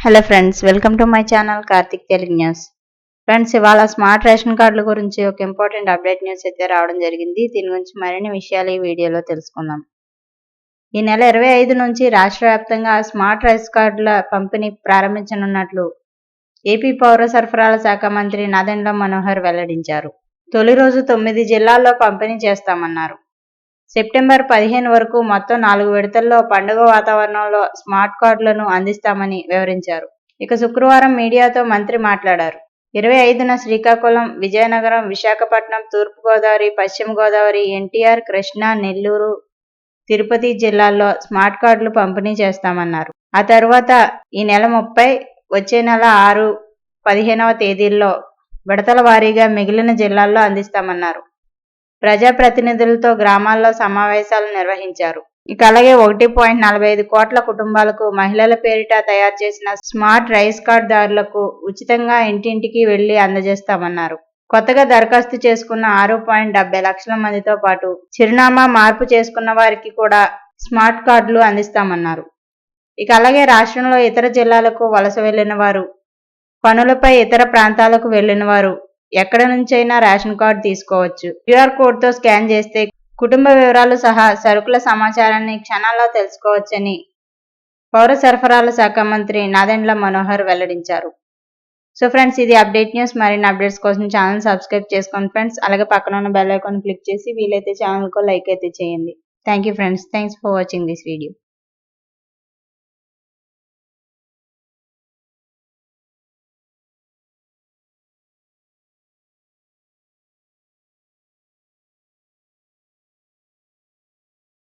Hello friends welcome to my channel Karthik Telugu news friends ఇవాళ smart ration కార్డుల గురించి ఒక ఇంపార్టెంట్ అప్డేట్ న్యూస్ అయితే రావడం జరిగింది. దీని గురించి మరిన్ని విషయాలు ఈ వీడియోలో తెలుసుకుందాం. ఈ నెల ఇరవై ఐదు నుంచి రాష్ట్ర వ్యాప్తంగా స్మార్ట్ రేషన్ కార్డుల పంపిణీ ప్రారంభించనున్నట్లు ఏపీ పౌర సరఫరాల శాఖ మంత్రి నాదెండ్ల మనోహర్ వెల్లడించారు. తొలి రోజు తొమ్మిది జిల్లాల్లో పంపిణీ చేస్తామన్నారు. సెప్టెంబర్ పదిహేను వరకు మొత్తం నాలుగు విడతల్లో పండుగ వాతావరణంలో స్మార్ట్ కార్డులను అందిస్తామని వివరించారు. ఇక శుక్రవారం మీడియాతో మంత్రి మాట్లాడారు. ఇరవై ఐదున శ్రీకాకుళం విజయనగరం విశాఖపట్నం తూర్పుగోదావరి పశ్చిమ గోదావరి ఎన్టీఆర్ కృష్ణా నెల్లూరు తిరుపతి జిల్లాల్లో స్మార్ట్ కార్డులు పంపిణీ చేస్తామన్నారు. ఆ తర్వాత ఈ నెల ముప్పై వచ్చే నెల ఆరు పదిహేనవ తేదీల్లో విడతల వారీగా మిగిలిన జిల్లాల్లో అందిస్తామన్నారు. ప్రజాప్రతినిధులతో గ్రామాల్లో సమావేశాలు నిర్వహించారు. ఇక అలాగే ఒకటి పాయింట్ నలభై ఐదు కోట్ల కుటుంబాలకు మహిళల పేరిట తయారు చేసిన స్మార్ట్ రైస్ కార్డ్ దారులకు ఉచితంగా ఇంటింటికి వెళ్ళి అందజేస్తామన్నారు. కొత్తగా దరఖాస్తు చేసుకున్న ఆరు పాయింట్ డెబ్బై లక్షల మందితో పాటు చిరునామా మార్పు చేసుకున్న వారికి కూడా స్మార్ట్ కార్డులు అందిస్తామన్నారు. ఇక అలాగే రాష్ట్రంలో ఇతర జిల్లాలకు వలస వెళ్ళిన వారు పనులపై ఇతర ప్రాంతాలకు వెళ్ళిన వారు ఎక్కడ నుంచైనా రేషన్ కార్డు తీసుకోవచ్చు. క్యూఆర్ కోడ్తో స్కాన్ చేస్తే కుటుంబ వివరాలు సహా సరుకుల సమాచారాన్ని క్షణాల్లో తెలుసుకోవచ్చని పౌర సరఫరాల శాఖ మంత్రి నాదెండ్ల మనోహర్ వెల్లడించారు. సో ఫ్రెండ్స్ ఇది అప్డేట్ న్యూస్. మరిన్ని అప్డేట్స్ కోసం ఛానల్ సబ్స్క్రైబ్ చేసుకోండి ఫ్రెండ్స్. అలాగే పక్కన ఉన్న బెల్ ఐకాన్ క్లిక్ చేసి వీలైతే ఛానల్కు లైక్ అయితే చేయండి. Thank you friends. Thanks for watching this video.